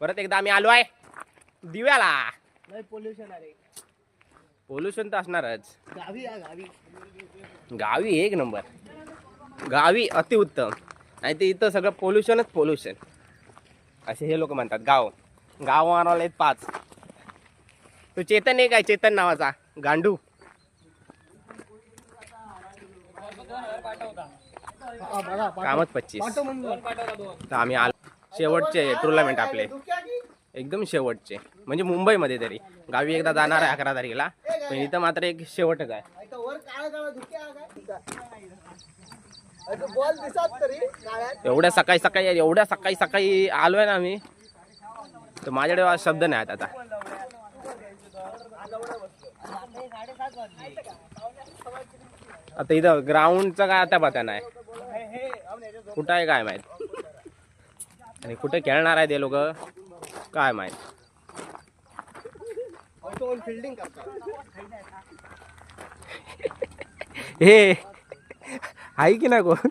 परत एकदा आम्ही आलो आहे. दिव्याला. पोल्युशन पोल्युशन तर असणारच. गावी या गावी. गावी एक नंबर. गावी अतिउत्तम नाही ते इथं सगळं पोल्युशनच पोल्युशन असे हे लोक म्हणतात गाव. गाव मारवाले आहेत पाच. तो चेतन एक आहे चेतन नावाचा. गांडू. कामच पच्चीस. तर आम्ही आलो. शेवटचे टुर्नामेंट आपले. एकदम शेवटचे. म्हणजे मुंबईमध्ये तरी. गावी एकदा जाणार आहे अकरा तारखेला. पण इथं मात्र एक शेवटच आहे. एवढ्या सकाळी सकाळी एवढ्या सकाळी सकाळी आलोय ना आम्ही. तर माझ्याकडे शब्द नाही आहेत आता. आता इथं ग्राउंडचं काय आता पता नाही. कुठं आहे काय माहीत? आणि कुठे खेळणार आहे ते लोक? काय माहीत? फिल्डिंग हे आहे की ना कोण?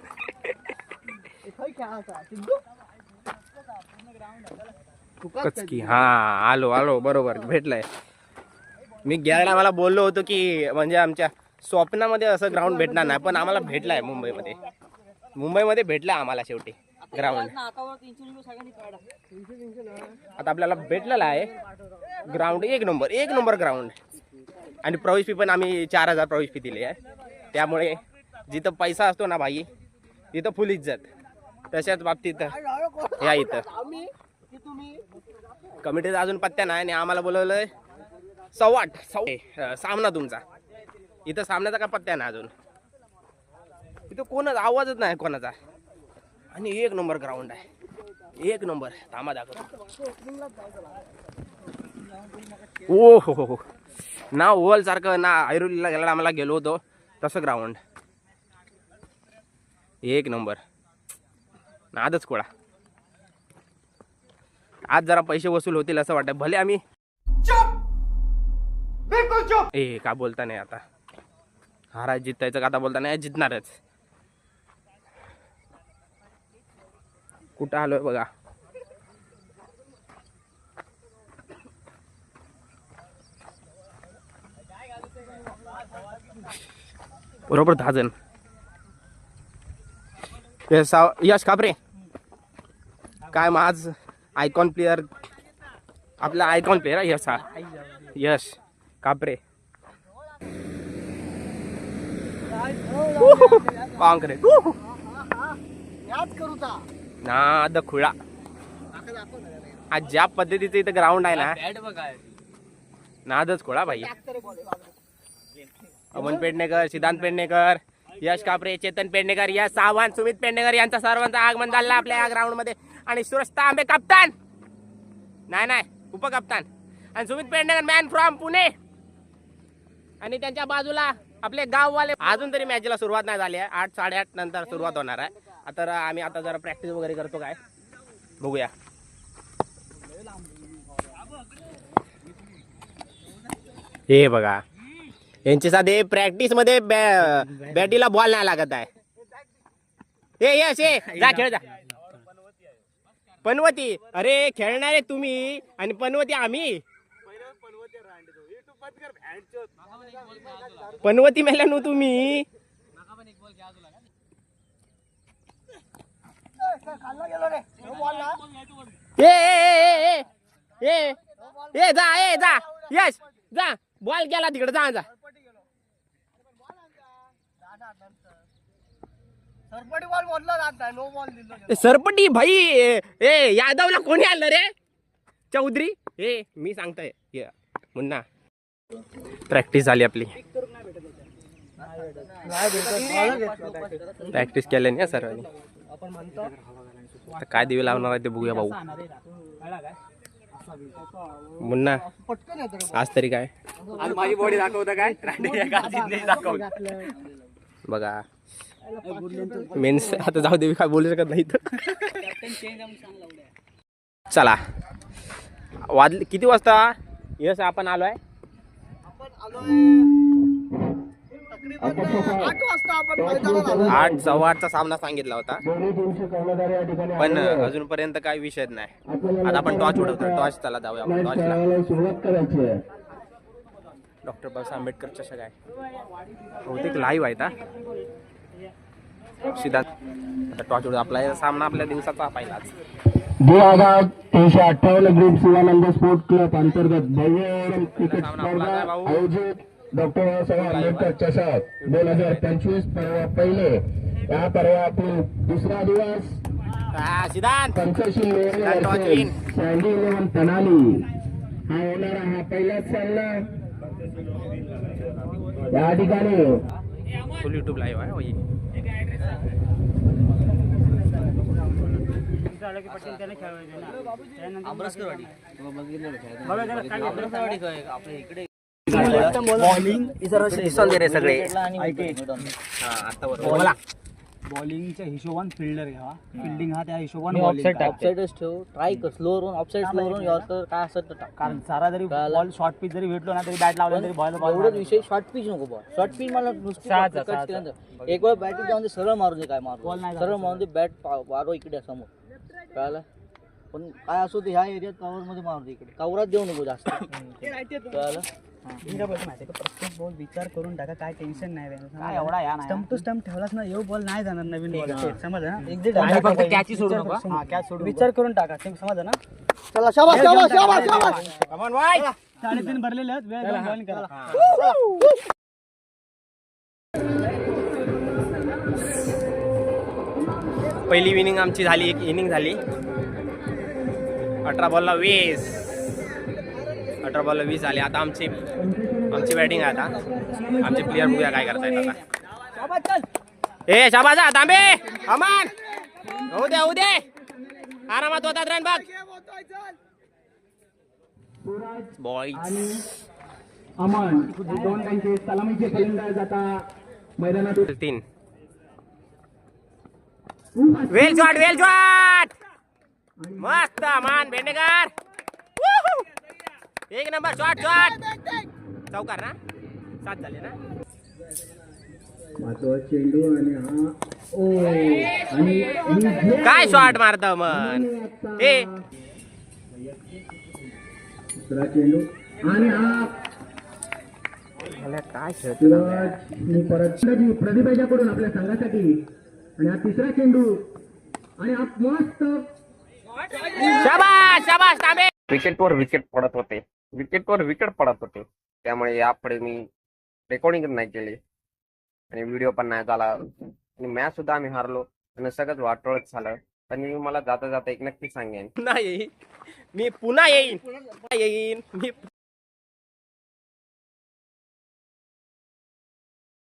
खय कचकी हा आलो आलो बरोबर भेटलंय. मी गेल्या मला बोललो होतो की म्हणजे आमच्या स्वप्नामध्ये असं ग्राउंड भेटणार नाही पण आम्हाला भेटलाय मुंबईमध्ये. मुंबईमध्ये भेटला आम्हाला शेवटी. ग्राउंड. आता आपल्याला भेटलेला आहे. ग्राउंड एक नंबर एक नंबर ग्राउंड. आणि प्रवेश फी पण आम्ही चार हजार प्रवेश फी दिली आहे. त्यामुळे जिथं पैसा असतो ना भाई तिथं फुल इज्जत. तशाच बाबतीत या इथं. की कमिटीचा अजून पत्त्या नाही आणि आम्हाला बोलवलंय सव्वाट सव सामना तुमचा. इथं सामन्याचा काय पत्त्या नाही अजून. इथं कोणच आवाजच नाही कोणाचा. आणि एक नंबर ग्राउंड आहे. एक नंबर. थांबा दाखवतो ओ हो हो हो. ना ओव्हल सारखं ना ऐरोलीला गेला आम्हाला गेलो होतो. तसं ग्राउंड एक नंबर. नादच कोळा. आज जरा पैसे वसूल होतील असं वाटतं. भले आम्ही ए का बोलता नाही आता? हारा जितायचं का आता बोलता नाही? जितणारच. कुठं आलोय बघा. बरोबर दहा जण. हे यश कापरे. काय मग आज आयकॉन प्लेअर आपला आयकॉन प्लेअर यश हा. यश कापरे. काँग्रेस याच करू ता. नाद खुळा. आज ज्या पद्धतीचं इथं ग्राउंड आहे ना नादच खुळा भाई. अमन पेडणेकर सिद्धांत पेडणेकर यश कापरे चेतन पेडणेकर यश सावंत सुमित पेडणेकर यांचा सर्वांचं आगमन झालं आपल्या या ग्राउंडमध्ये. आणि सुरेश तांबे कप्तान! नाही नाही उपकप्तान. आणि सुमित पेडणेकर मॅन फ्रॉम पुणे. आणि त्यांच्या बाजूला आपले गाववाले. अजून तरी मॅचला सुरुवात नाही झाली आहे. आठ साडेआठ नंतर सुरुवात होणार आहे. आता आम्ही आता जरा प्रॅक्टिस वगैरे करतो काय. बघूया. हे बघा. यांच्या साधे प्रॅक्टिसमध्ये बॅ- बॅटीला बॉल नाही लागत आहे. ए यस ए जा खेळ जा. पनवती. अरे खेळणारे तुम्ही आणि पनवती आम्ही. पनवती मेल्या तुम्ही खाल्ला गेलो रे तो बॉल ना ए ए, ए, ए, ए, जा ए जा यश जा बॉल गेला तिकडे जा जा. सरपटी बॉल जात नो बॉल सरपटी भाई ए ए, यादवला कोणी आणलं रे? चौधरी ए मी सांगतोय ये, मुन्ना. प्रॅक्टिस झाली आपली. प्रॅक्टिस केल्याने सर्वांनी. आपण म्हणतो आता काय दिवे लावणार आहे ते बघूया भाऊ. मुन्ना पटकन आज तरी काय? आज माझी बॉडी दाखवतं काय? दाखवत बघा. मेन्स आता जाऊ दे मी काय बोलू शकत नाही तर चला. वाजले किती वाजता? यस आपण आलोय? आपण आलोय तकरीबन आठ वाजता आपण मैदानात आलो. आठ सव्वा आठचा सामना सांगितला होता. पण अजूनपर्यंत काही विषयच नाही. आता आपण टॉर्च उडवतो. टॉर्च त्याला जाऊया आपण टॉर्चला सुरुवात करायची आहे. डॉक्टर बाबासाहेब आंबेडकर चषक आहे. बहुतेक लाईव्ह आहे का सिद्धांत उडव आपला सामना आपल्या दिवसाचा पहिलाच. तीनशे अठ्ठावन्न ग्रुप शिवानंद स्पोर्ट क्लब अंतर्गत भव्य क्रिकेट स्पर्धा? आयोजित डॉक्टर बाबासाहेब आंबेडकर चषक दोन हज़ार पंचवीस पर्व पहिले. या पर्वातील दुसरा दिवस सिद्धांत. पंचशील सँडी इलेव्हन तनाली हा होणारा हा पहिलाच सामना. या ठिकाणी फुल युट्यूब लाईव्ह आहे होई. दिसून दे रे सगळे. हा. बोला. बॉलिंगच्या हिशोबान फिल्डर घ्यावा फिल्डिंग हा त्या हिशोबान ऑफसाईडच ठेव. ट्राय कर. Slow run offside slow run यावर काय असत तर कारण सारा जरी. बॉल शॉर्ट पिच जरी भेटलो ना तरी बॅट लावला तरी बॉल एवढंच विषय शॉर्ट पिच नको बॉल शॉर्ट पिच मला नुसती एक वेळ बॅटिंग जाऊन सरळ मारून दे काय मारू नाही सरळ. मारून दे बॅट वारो इकडे समोर. कळालं? पण काय असो ते ह्या एरियात कव्हरमध्ये मारू दे इकडे. कवरात देऊ नको जास्त. कळालं? प्रत्येक बॉल विचार करून टाका काय टेन्शन नाही काय एवढा या नाही. टू स्टम्प ठेवलास ना येऊ बॉल नाही जाणार नवीन बॉल. समज ना? आणि फक्त catch सोडू नका. हा कॅच सोडू विचार करून टाका. समज ना? चला शाबास शाबास शाबास शाबास. साडेतीन भरलेले आहेत वेळ करा. पहिली इनिंग आमची झाली एक इनिंग झाली. अठरा बॉलला वीस. अठरा बॉलला वीस झाले आता आमची आमची बॅटिंग आहे आता. आमचे प्लेअर बघूया काय करतायत आता. ए शाबाजा तांबे! अमान! होऊ दे होऊ दे! आरामात होतात रन बघ. बॉईज अमन दोन त्यांचे सलामीचे फलंदाज आता मैदानात तीन. वेल शॉट वेल शॉट मस्त मान भेंडेकर! एक नंबर शॉट शॉट चौकार ना? सात झाले ना? चेंडू आणि हा ओ आणि काय शॉट मारत मन हे. दुसरा चेंडू. आणि हा. काय आणि परत प्रतिभाच्याकडून आपल्या संघासाठी. आणि हा तिसरा चेंडू. आणि हा मस्त. शाबास शाबास तांबे. विकेटवर विकेट पडत होते. विकेटवर विकेट पडत होते. त्यामुळे यापुढे मी रेकॉर्डिंग नाही केली. आणि व्हिडिओ पण नाही झाला. आणि मॅच सुद्धा आम्ही हारलो. आणि सगळंच वाटोळच झालं. आणि मला जाता जाता एक नक्की सांगेन. पुन्हा मी पुन्हा येईन. पुन्हा येईन. मी